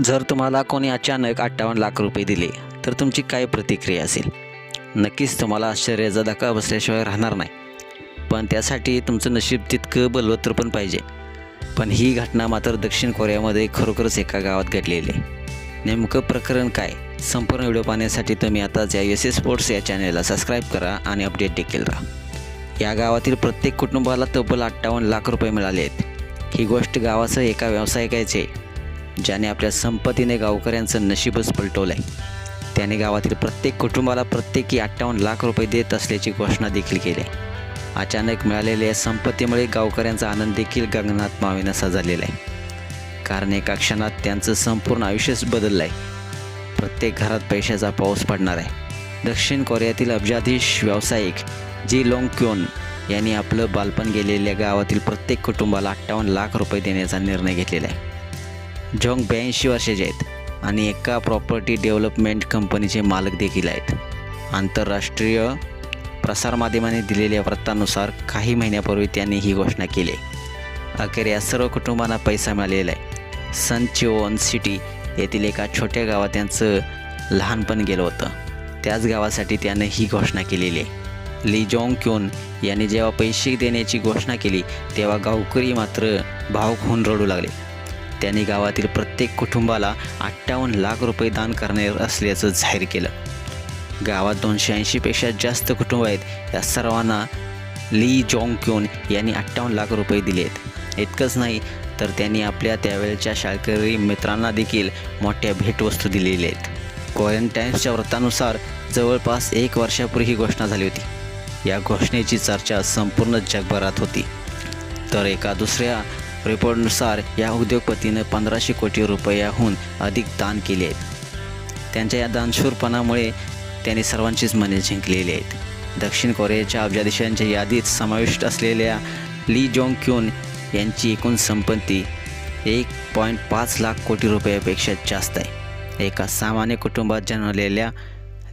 जर तुम्हाला कोणी अचानक अठ्ठावन्न लाख रुपये दिले तर तुमची काय प्रतिक्रिया असेल? नक्कीच तुम्हाला आश्चर्याचा धक्का बसल्याशिवाय राहणार नाही. पण त्यासाठी तुमचं नशीब तितकं बलवत्र पण पाहिजे. पण ही घटना मात्र दक्षिण कोरियामध्ये खरोखरच एका गावात घडलेली आहे. नेमकं प्रकरण काय? संपूर्ण व्हिडिओ पाहण्यासाठी तुम्ही आताच या एस एस स्पोर्ट्स या चॅनलला सबस्क्राईब करा आणि अपडेट देखील राहा. या गावातील प्रत्येक कुटुंबाला तब्बल अठ्ठावन्न लाख रुपये मिळाले आहेत. ही गोष्ट गावाचं एका व्यावसायिकाचे आहे ज्याने आपल्या संपत्तीने गावकऱ्यांचं नशीबच पलटवलं आहे त्याने गावातील प्रत्येक कुटुंबाला प्रत्येकी अठ्ठावन्न लाख रुपये देत असल्याची घोषणा देखील केली. आहे. अचानक मिळालेल्या या संपत्तीमुळे गावकऱ्यांचा आनंद देखील गगनात मावेनासा झालेला आहे. कारण एका क्षणात त्यांचं संपूर्ण आयुष्यच बदललं आहे प्रत्येक घरात पैशाचा पाऊस पडणार आहे. दक्षिण कोरियातील अब्जाधीश व्यावसायिक जी लोंग क्योन यांनी आपलं बालपण गेलेल्या गावातील प्रत्येक कुटुंबाला अठ्ठावन्न लाख रुपये देण्याचा निर्णय घेतलेला आहे. जोंग ब्याऐंशी वर्षाचे आहेत. आणि एका प्रॉपर्टी डेव्हलपमेंट कंपनीचे मालक देखील आहेत. आंतरराष्ट्रीय प्रसारमाध्यमाने दिलेल्या वृत्तानुसार काही महिन्यापूर्वी त्यांनी ही घोषणा केली. अखेर या सर्व कुटुंबांना पैसा मिळालेला आहे. सनचिओन सिटी येथील एका छोट्या गावात त्यांचं लहानपण गेलं होतं. त्याच गावासाठी त्यानं ही घोषणा केलेली आहे. ली जोंग क्योन यांनी जेव्हा पैसे देण्याची घोषणा केली तेव्हा गावकरी मात्र भावक होऊन रडू लागले. त्यांनी गावातील प्रत्येक कुटुंबाला अठ्ठावन्न लाख रुपये दान करणार असल्याचं जाहीर केलं. गावात दोनशे ऐंशीपेक्षा जास्त कुटुंब आहेत. या सर्वांना ली जोंग क्योन यांनी अठ्ठावन्न लाख रुपये दिले आहेत. इतकंच नाही तर त्यांनी आपल्या त्यावेळच्या शाळकरी मित्रांना देखील मोठ्या भेटवस्तू दिलेल्या आहेत. कोरियन टाइम्सच्या वृत्तानुसार जवळपास एक वर्षापूर्वी ही घोषणा झाली होती. या घोषणेची चर्चा संपूर्ण जगभरात होती. तर एका दुसऱ्या रिपोर्टनुसार या उद्योगपतीनं पंधराशे कोटी रुपयाहून अधिक दान केले आहेत. त्यांच्या या दानशूरपणामुळे त्यांनी सर्वांचीच मने जिंकलेली आहेत. दक्षिण कोरियाच्या अब्जाधीशांच्या यादीत समाविष्ट असलेल्या ली जोंग क्यून यांची एकूण संपत्ती एक पॉईंट पाच लाख कोटी रुपयापेक्षा जास्त आहे. एका सामान्य कुटुंबात जन्मलेल्या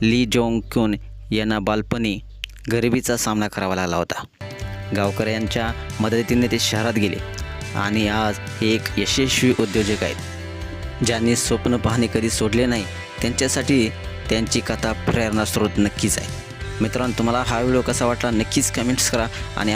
ली जोंग क्यून यांना बालपणी गरिबीचा सामना करावा लागला होता. गावकऱ्यांच्या मदतीने ते शहरात गेले. आणि आज एक यशस्वी उद्योजक आहेत ज्यांनी स्वप्न पाहणे कधी सोडले नाही त्यांच्यासाठी त्यांची कथा प्रेरणा स्रोत नक्कीच आहे. मित्रांनो तुम्हाला हा व्हिडिओ कसा वाटला नक्कीच कमेंट्स करा आणि